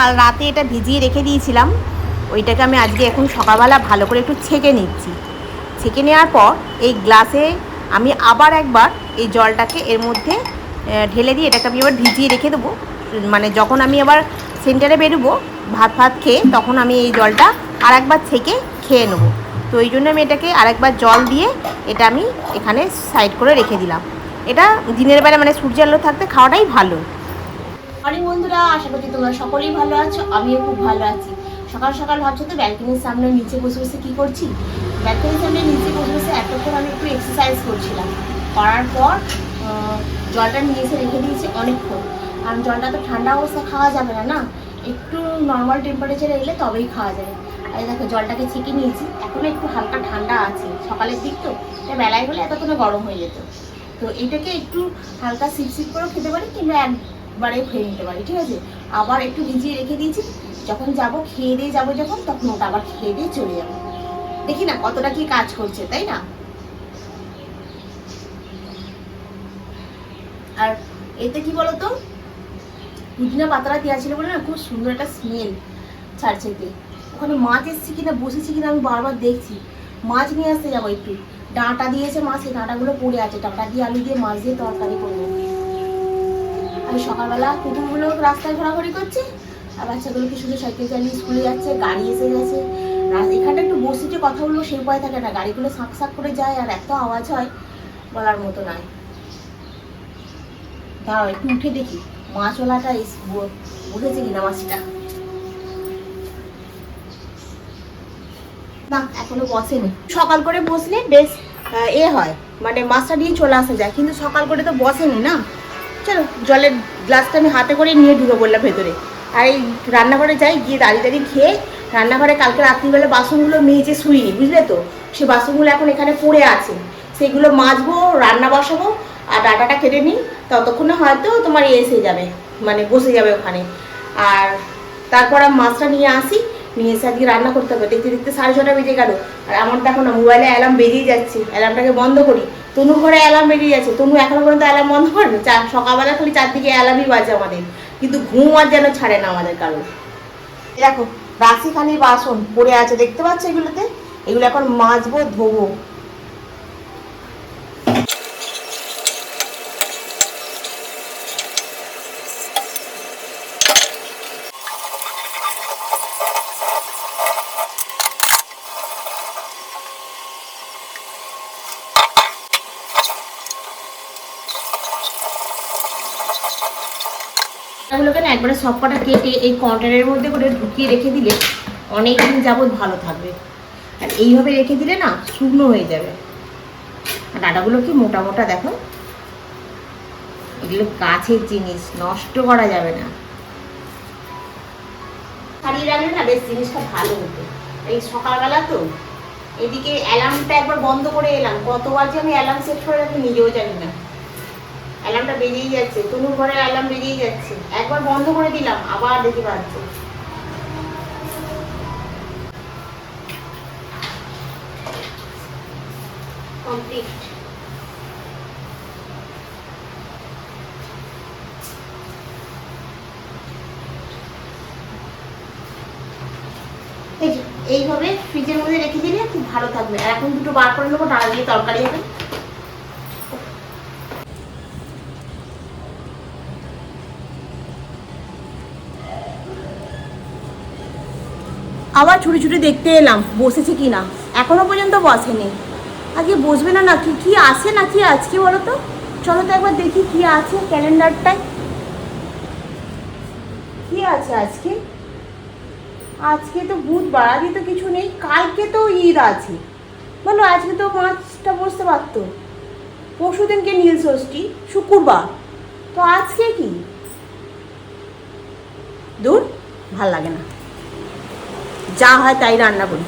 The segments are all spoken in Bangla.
কাল রাতে এটা ভিজিয়ে রেখে দিয়েছিলাম। ওইটাকে আমি আজকে এখন সকালবেলা ভালো করে একটু ছেঁকে নিচ্ছি। ছেঁকে নেওয়ার পর এই গ্লাসে আমি আবার একবার এই জলটাকে এর মধ্যে ঢেলে দিয়ে এটাকে আমি আবার ভিজিয়ে রেখে দেবো। মানে যখন আমি আবার সেন্টারে বেরোবো, ভাত ভাত খেয়ে তখন আমি এই জলটা আর একবার ছেঁকে খেয়ে নেব। তো এই জন্য আমি এটাকে আরেকবার জল দিয়ে এটা আমি এখানে সাইড করে রেখে দিলাম। এটা দিনের বেলা মানে সূর্যের আলো থাকতে খাওয়াটাই ভালো। অনেক বন্ধুরা, আশা করছি তোমরা সকলেই ভালো আছো, আমিও খুব ভালো আছি। সকাল সকাল ভাবছ তো ব্যালকনির সামনে নিচে বসে বসে কী করছি? ব্যালকনির সামনে নিচে বসে বসে এতক্ষণ আমি একটু এক্সারসাইজ করছিলাম। করার পর জলটা নিয়ে এসে রেখে দিয়েছি অনেকক্ষণ। কারণ জলটা তো ঠান্ডা অবস্থা খাওয়া যাবে না না? একটু নর্মাল টেম্পারেচারে এলে তবেই খাওয়া যাবে। আর দেখো, জলটাকে ছেঁকে নিয়েছি। এখনও একটু হালকা ঠান্ডা আছে সকালের দিক তো এটা বেলায় হলে এতক্ষণে গরম হয়ে যেত। তো এটাকে একটু হালকা সিপ সিপ করেও খেতে পারি, কিংবা একবারে খেয়ে নিতে পারি, ঠিক আছে? আবার একটু ভিজিয়ে রেখে দিয়েছি, যখন যাব খেয়ে দিয়ে যাব যখন, তখন ওটা আবার খেয়ে দিয়ে চলে যাব। দেখি না কতটা কি কাজ করছে, তাই না? আর এতে কি বলতো? পুদিনা পাতাটা দেওয়া ছিল বলে না, খুব সুন্দর একটা স্মেল ছাড়ছে এতে। ওখানে মাছ এসছে কিনা, বসেছি কিনা আমি বারবার দেখছি। মাছ নিয়ে আসতে যাব একটু। ডাঁটা দিয়েছে মাছ ডাঁটাগুলো পড়ে আছে। ডাঁটা দিয়ে আলু দিয়ে, মাছ দিয়ে তরকারি করব। আমি সকালবেলা কুকুরগুলো রাস্তায় ঘোরাঘুরি করছে, আর বাচ্চাগুলোকে শুধু সাইকেল চালিয়ে স্কুলে যাচ্ছে, গাড়ি এসে গেছে। এখানটা একটু বসে যে কথা বলব সেই উপায় থাকে না, গাড়িগুলো সাঁক সাঁক করে যায় আর এত আওয়াজ হয়, বলার মতো নয়। দাঁড়াও, একটু উঠে দেখি মাছওয়ালাটা উঠেছে কিনা মাছটা না, এখনও বসেনি। সকাল করে বসলে বেশ এ হয় মানে মাছটা নিয়ে চলে আসা যায়, কিন্তু সকাল করে তো বসেনি না? চলো, জলের গ্লাসটা আমি হাতে করে নিয়ে ঢুকে পড়লাম ভেতরে। আর এই রান্নাঘরে যাই, গিয়ে দাঁড়িয়ে দাঁড়িয়ে খেয়ে রান্নাঘরে কালকে রাত্রিবেলা বাসনগুলো মেজে শুইনি, বুঝলে তো? সে বাসনগুলো এখন এখানে পড়ে আছে। সেগুলো মাজবো, রান্না বসাবো, আর ডাটাটা কেটে নিই। ততক্ষণে হয়তো তোমার এসে যাবে মানে বসে যাবে ওখানে। আর তারপর আমি মাছটা নিয়ে আসি, নিয়ে এসে আজকে রান্না করতে হবে। দেখতে দেখতে সাড়ে ছটা বেজে গেল, আর আমার দেখো না, মোবাইলে অ্যালার্ম বেরিয়ে যাচ্ছে। অ্যালার্মটাকে বন্ধ করি। তনুর ঘরে অ্যালার্ম বেরিয়ে যাচ্ছে তনু এখনও পর্যন্ত অ্যালার্ম বন্ধ করেনি। চার সকালবেলা খালি চারদিকে অ্যালার্মই বাজে আমাদের। কিন্তু ঘুম আর যেন ছাড়ে না আমাদের কারণ দেখো, রাশি রাশিখানি বাসন পড়ে আছে, দেখতে পাচ্ছ এগুলোতে? এগুলো এখন মাজবো, ধোবো এগুলোকে না একবারে সব কটা এই কন্টেনারের মধ্যে করে ঢুকিয়ে রেখে দিলে অনেক দিন যাবত ভালো থাকবে। আর এইভাবে রেখে দিলে না শুকনো হয়ে যাবে। ডাটাগুলো কি মোটা মোটা দেখো। এগুলো গাছের জিনিস, নষ্ট করা যাবে না। না বেশ জিনিসটা ভালো হতো। সকালবেলা তো এদিকে অ্যালার্মটা একবার বন্ধ করে এলাম। কতবার যে আমি অ্যালার্ম সেট করে রাখি, নিজেও জানি না। অ্যালার্মটা বেরিয়ে যাচ্ছে, তনুর ঘরে অ্যালার্ম বেরিয়ে যাচ্ছে। একবার বন্ধ করে দিলাম, আবার দেখি বাজছে এইভাবে ফ্রিজের মধ্যে রেখে দিলে খুব ভালো থাকবে। এখন দুটো বার করে নেব, ডাল দিয়ে তরকারি হবে। আবার ছুটি ছুটি দেখতে এলাম, বসেছে কি না এখনও পর্যন্ত বসেনি। আজকে বসবে না না কি কি আছে নাকি আজকে বলো তো চলো তো একবার দেখি কি আছে ক্যালেন্ডারটায়। কি আছে আজকে? আজকে তো বুধবার, আজকে তো কিছু নেই, কালকে তো ঈদ আছে। বলো, আজকে তো মাছটা বসতে পারতো। পরশু দিনকে নীল ষষ্ঠী, শুক্রবার। তো আজকে কি? দূর, ভালো লাগে না। যা হয় তাই রান্না করি।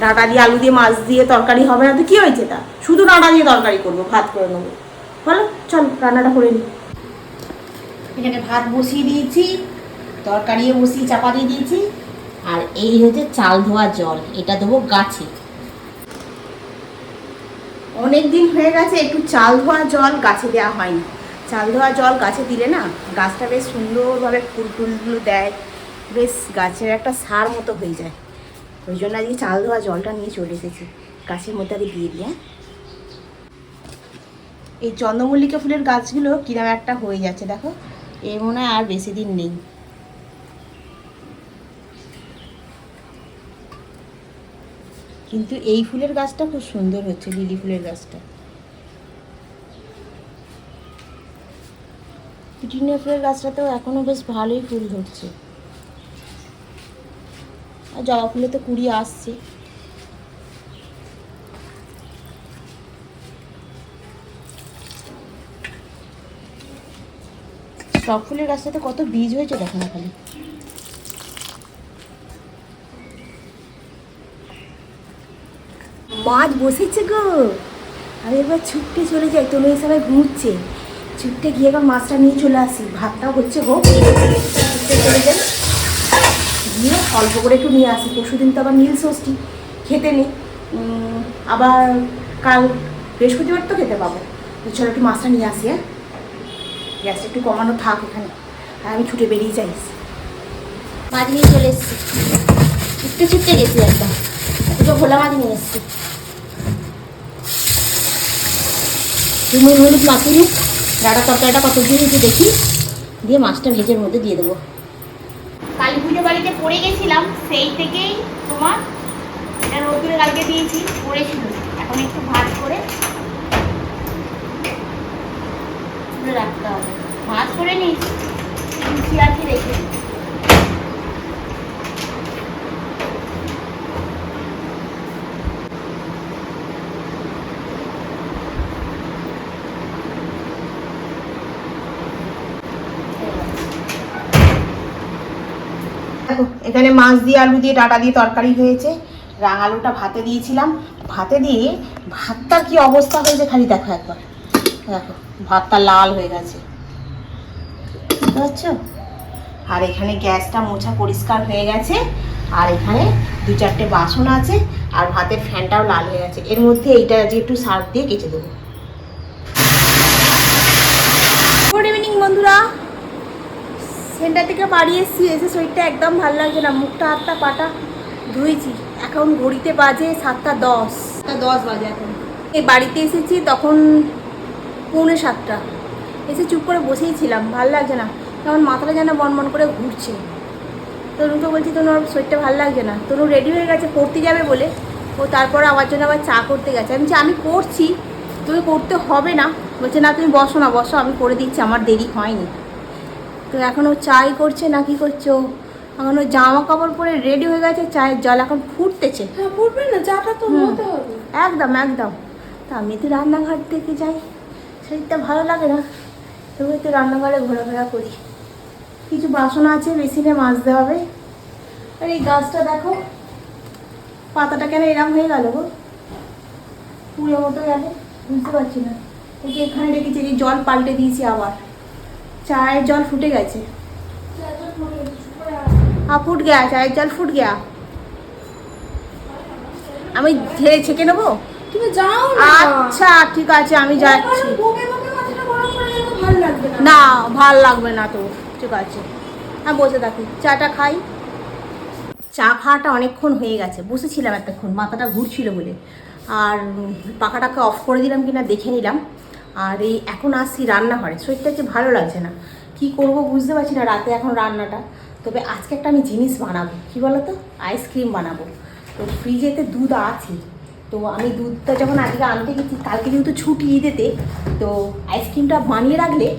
ডাঁটা দিয়ে আলু দিয়ে মাছ দিয়ে তরকারি হবে না তো কি হয়েছে তা? শুধু ডাঁটা দিয়ে তরকারি করব ভাত করে নেব। বলো চল রান্নাটা করে নিই এখানে ভাত বসিয়ে দিয়েছি তরকারিও বসিয়ে চাপা দিয়ে দিয়েছি আর এই হচ্ছে চাল ধোয়া জল এটা দেবো গাছে। অনেক দিন হয়ে গেছে একটু চাল ধোয়া জল গাছে দেওয়া হয়নি। চাল ধোয়া জল গাছে দিলে না গাছটা বেশ সুন্দরভাবে ফুল টুলগুলো দেয় বেশ গাছের একটা সার মতো হয়ে যায়। ওই জন্য আজকে চাল ধোয়া জলটা নিয়ে চলে এসেছি। গাছের মধ্যে আগে দিয়ে দিয়ে এই চন্দ্রমল্লিকা ফুলের গাছগুলো কিরম একটা হয়ে যাচ্ছে, দেখো। এর মনে হয় আর বেশি দিন নেই। কিন্তু এই ফুলের গাছটা খুব সুন্দর হচ্ছে, লিলি ফুলের গাছটা। পিটুনিয়া ফুলের গাছটাতেও এখনও বেশ ভালোই ফুল ধরছে। আর জবা ফুলে তো কুড়ি আসছে। সব ফুলের গাছটাতে কত বীজ হয়েছে দেখো না খালি। মাছ বসেছে গো। আমি এবার ছুটতে চলে যাই, তোমরা এই সবাই ঘুমুচ্ছে ছুটতে গিয়ে এবার মাছটা নিয়ে চলে আসি। ভাতটা হচ্ছে হোক চলে যাই। গিয়ে অল্প করে একটু নিয়ে আসি। পরশুদিন তো আবার নীল ষষ্ঠী খেতে নেই। আবার কাল বৃহস্পতিবার তো খেতে পাবো। তো চলো একটু মাছটা নিয়ে আসি হ্যাঁ? গ্যাসটা একটু কমানো থাক এখানে। আর আমি ছুটে বেরিয়ে যাই। মাছ নিয়ে চলে এসেছি। ছুটতে ছুটতে গেছি একদম। দুটো ভোলা মাছ নিয়ে এসেছি। তুমি হলুদ মাখিয়ে ডাটা তরকারিটা কত দিয়ে দেখি। দিয়ে মাছটা ভেজের মধ্যে দিয়ে দেবো। কালী পুজো বাড়িতে পড়ে গেছিলাম, সেই থেকেই তোমার, এটা কালকে দিয়েছি, পড়েছিল এখন একটু ভাত করে রাখতে হবে ভাত করে নিয়েছি লুচি কি রেখে দিই। দেখো, এখানে মাছ দিয়ে আলু দিয়ে ডাটা দিয়ে তরকারি হয়েছে। রাঙ আলুটা ভাতে দিয়েছিলাম। ভাতে দিয়ে ভাতটার কি অবস্থা হয়েছে খালি দেখো একবার। দেখো, ভাতটা লাল হয়ে গেছে। বুঝতে আর এখানে গ্যাসটা মোছা পরিষ্কার হয়ে গেছে। আর এখানে দু চারটে বাসন আছে। আর ভাতের ফ্যানটাও লাল হয়ে গেছে। এর মধ্যে এইটা যে একটু সার্ফ দিয়ে কেচে দেবো গুড ইভিনিং বন্ধুরা সেন্টার থেকে বাড়ি এসেছি, এসে শরীরটা একদম ভালো লাগছে না, মুখটা, হাতটা, পাটা ধুয়েছি। এখন ঘড়িতে বাজে সাতটা দশ। দশ বাজে এখন। এই বাড়িতে এসেছি তখন পৌনে সাতটা। এসে চুপ করে বসেই ছিলাম, ভালো লাগছে না। তখন মাথাটা যেন বনবন করে ঘুরছে। তনুকে বলছি, তনু ওর শরীরটা ভালো লাগছে না। তনু রেডি হয়ে গেছে, পড়তে যাবে বলে। ও তারপরে আমার জন্য আবার চা করতে গেছে। আমি আমি করছি তুমি করতে হবে না। বলছে, না, তুমি বসো না, বসো, আমি করে দিচ্ছি, আমার দেরি হয়নি। তো এখনও ও চাই করছে না কি করছে এখনও জামা কাপড় পরে রেডি হয়ে গেছে চায়ের জল এখন ফুটতেছে। হ্যাঁ ফুটবে না চাটা তো হতে হবে। একদম একদম। তা আমি তো রান্নাঘর থেকে যাই। শরীরটা ভালো লাগে না। তবু একটু রান্নাঘরে ঘোরাফেরা করি। কিছু বাসন আছে বেসিনে মাজতে হবে। আর এই গাছটা দেখো পাতাটা কেন এরম হয়ে গেল গো? পুরো মতো গেলে বুঝতে পারছি না। এখানে রেখেছি জল পাল্টে দিয়েছি আবার। চায়ের জল ফুটে গেছে। হ্যাঁ ফুট গেয়া চায়ের জল ফুট গিয়া। আমি ঢেলে ছেঁকে নেব? তুমি যাও আচ্ছা ঠিক আছে আমি যাচ্ছি। না। ভালো লাগবে না তো ঠিক আছে। হ্যাঁ বসে থাকি চাটা খাই। চা খাওয়াটা অনেকক্ষণ হয়ে গেছে বসেছিলাম একটাক্ষণ মাথাটা ঘুরছিল বলে। আর পাখাটাকে অফ করে দিলাম কিনা দেখে নিলাম। আর এই এখন আসছি রান্নাঘরে। শরীরটা যে ভালো লাগছে না। কি করব বুঝতে পারছি না রাতে এখন রান্নাটা। তবে আজকে একটা আমি জিনিস বানাবো। কি বলো তো আইসক্রিম বানাবো। তো ফ্রিজেতে দুধ আছে। তো আমি দুধটা যখন আজকে আনতে গেছি, কালকে যেহেতু ছুটি ঈদেতে, তো আইসক্রিমটা বানিয়ে রাখলে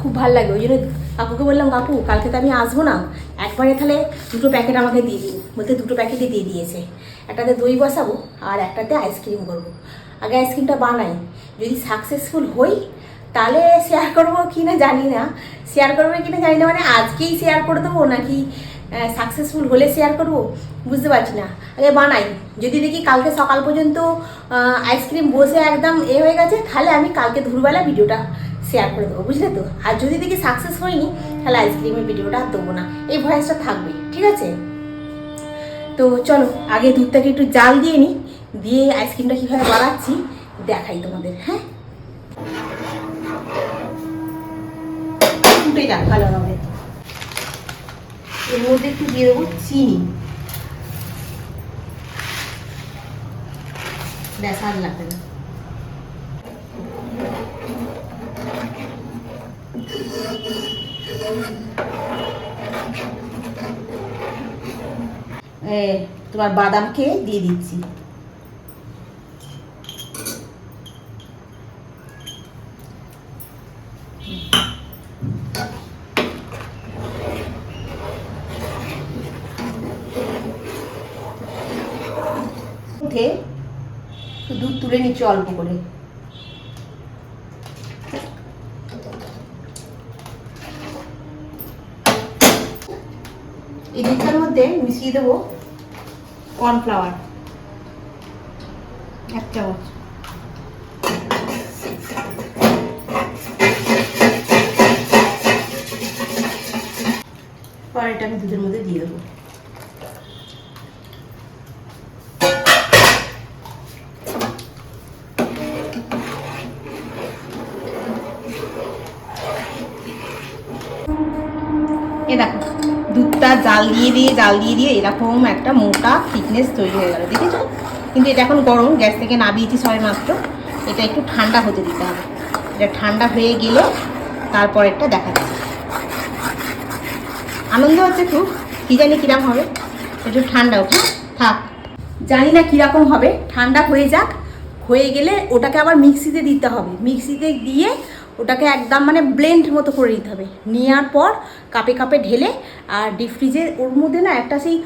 খুব ভালো লাগে। ওই জন্য কাকুকে বললাম, কাকু, কালকে তো আমি আসব না। একবারে তাহলে দুটো প্যাকেট আমাকে দিয়ে দিন। বলতে দুটো প্যাকেটই দিয়ে দিয়েছে। একটাতে দই বসাবো আর একটাতে আইসক্রিম করব। আগে আইসক্রিমটা বানাই। যদি সাকসেসফুল হই, তাহলে শেয়ার করব কি না জানি না। শেয়ার করব কি না জানি না মানে আজকেই শেয়ার করে দেবো নাকি সাকসেসফুল হলে শেয়ার করব? বুঝতে পারছি না। আগে বানাই। যদি দেখি কালকে সকাল পর্যন্ত আইসক্রিম বসে একদম এ হয়ে গেছে, তাহলে আমি কালকে দুপুরবেলা ভিডিওটা শেয়ার করে দেবো। বুঝলে তো? আর যদি দেখি সাকসেস হয়নি, তাহলে আইসক্রিমের ভিডিওটা আর দেবো না। এই ভয়েসটা থাকবে। ঠিক আছে? তো চলো, আগে দুধটাকে একটু জাল দিয়ে নিই। দিয়ে আইসক্রিমটা কীভাবে বানাচ্ছি দেখাই তোমাদের হ্যাঁ? যাক ভালো মধ্যে একটু দিয়ে দেবো চিনি। ব্যাস, আর লাগবে না। তোমার বাদামকে দিয়ে দিচ্ছি। উঠে দুধ তুলে নিচ্ছি অল্প করে। এই দুধটার মধ্যে মিশিয়ে দেবো কর্নফ্লাওয়ার। এক চামচ। পরে এটা আমি দুধের মধ্যে দিয়ে দেবো। জাল দিয়ে দিয়ে জাল দিয়ে দিয়ে এরকম একটা মোটা থিকনেস তৈরি হয়ে গেল, দেখেছ? কিন্তু এটা এখন গরম, গ্যাস থেকে নামিয়েছি সবাই মাত্র। এটা একটু ঠান্ডা হতে দিতে হবে। এটা ঠান্ডা হয়ে গেলে তারপর একটা দেখা দেখাচ্ছি আনন্দ হচ্ছে খুব, কী জানি কীরকম হবে? একটু ঠান্ডা হোক হ্যাঁ? থাক। জানি না কীরকম হবে, ঠান্ডা হয়ে যাক। হয়ে গেলে ওটাকে আবার মিক্সিতে দিতে হবে। মিক্সিতে দিয়ে ওটাকে একদম মানে ব্লেন্ড মতো করে নিতে হবে। নেওয়ার পর কাপে কাপে ঢেলে আর ডিপ ফ্রিজে ওর মধ্যে না একটা সেই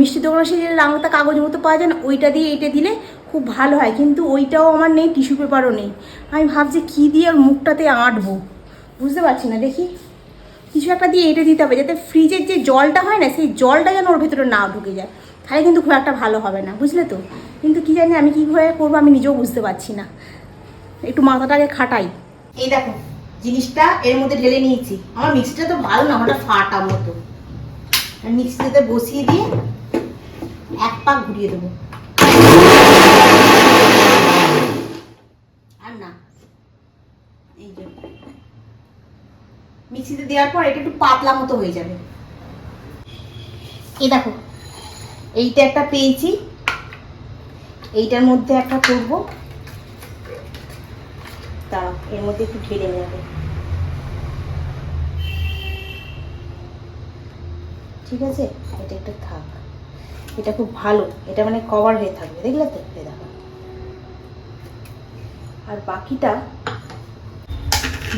মিষ্টি দোকানে সেই রাঙতা কাগজ মতো পাওয়া যায় না, ওইটা দিয়ে এটা দিলে খুব ভালো হয়। কিন্তু ওইটাও আমার নেই টিস্যু পেপারও নেই। আমি ভাবছি কী দিয়ে ওর মুখটাতে আঁটবো? বুঝতে পারছি না, দেখি। কিছু একটা দিয়ে এঁটে দিতে হবে, যাতে ফ্রিজের যে জলটা হয় না, সেই জলটা যেন ওর ভেতরে না ঢুকে যায়। তাহলে কিন্তু খুব একটা ভালো হবে না, বুঝলে তো? কিন্তু কি জানি আমি কীভাবে করব, আমি নিজেও বুঝতে পারছি না। একটু মাথাটাকে খাটাই। এই দেখো, জিনিসটা এর মধ্যে ঢেলে নিয়েছি। আমার মিক্সিটা তো ভালো না ওটা ফাটা মতো। মিক্সিতে বসিয়ে দিয়ে এক পাক ঘুরিয়ে দেবো। আর না, এই যে মিক্সিতে দেওয়ার পর এটা একটু পাতলা মতো হয়ে যাবে। এই দেখো, এইটা একটা পেয়েছি, এইটার মধ্যে একটা করব। দাঁড়াও এর মধ্যে একটু ঢেলে নেবে। ঠিক আছে? এটা একটু থাক। এটা খুব ভালো। এটা মানে কভার হয়ে থাকবে। দেখলে তো? দেখো। আর বাকিটা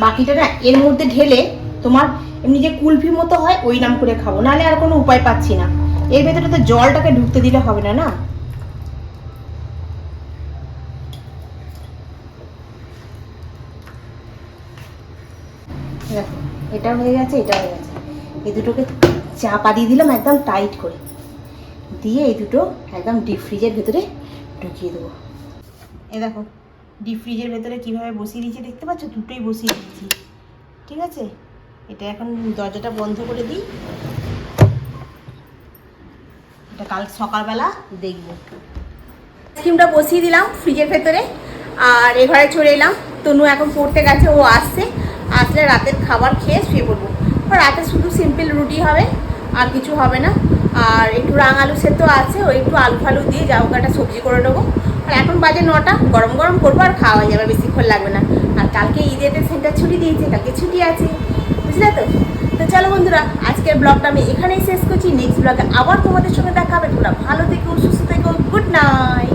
বাকিটা না, এর মধ্যে ঢেলে তোমার এমনি যে কুলফি মতো হয়, ওই নাম করে খাব। নাহলে আর কোনো উপায় পাচ্ছি না। এর ভেতরে তো জলটাকে ঢুকতে দিলে হবে না না? এটা হয়ে গেছে, এটা হয়ে গেছে। এই দুটোকে চাপা দিয়ে দিলাম, একদম টাইট করে। দিয়ে এই দুটো একদম ডিপ ফ্রিজের ভেতরে ঢুকিয়ে দেবো। এ দেখো ডিপ ফ্রিজের ভেতরে কীভাবে বসিয়ে দিয়েছি দেখতে পাচ্ছ? দুটোই বসিয়ে দিয়েছি। ঠিক আছে? এটা এখন দরজাটা বন্ধ করে দিই। এটা কাল সকালবেলা দেখব। আইসক্রিমটা বসিয়ে দিলাম ফ্রিজের ভেতরে, আর এ ঘরে চলে এলাম। তনু এখন পড়তে গেছে, ও আসছে। আসলে রাতের খাবার খেয়ে শুয়ে পড়ব। রাতে শুধু সিম্পল রুটি হবে। আর কিছু হবে না। আর একটু রাঙালু সেদ্ধ আছে, ওই একটু আলু ফালু দিয়ে জাউকাটা সবজি করে নেব। আর এখন বাজে নটা, গরম গরম করব আর খাওয়া যাবে বেশিক্ষণ লাগবে না। আর কালকে ঈদেতে সেন্টার ছুটি দিয়েছে, কালকে ছুটি আছে, বুঝলে তো? তো চলো বন্ধুরা, আজকের ব্লগটা আমি এখানেই শেষ করছি। নেক্সট ব্লগে আবার তোমাদের সঙ্গে দেখাবে তোমরা ভালো থেকো, সুস্থ থেকো গুড নাইট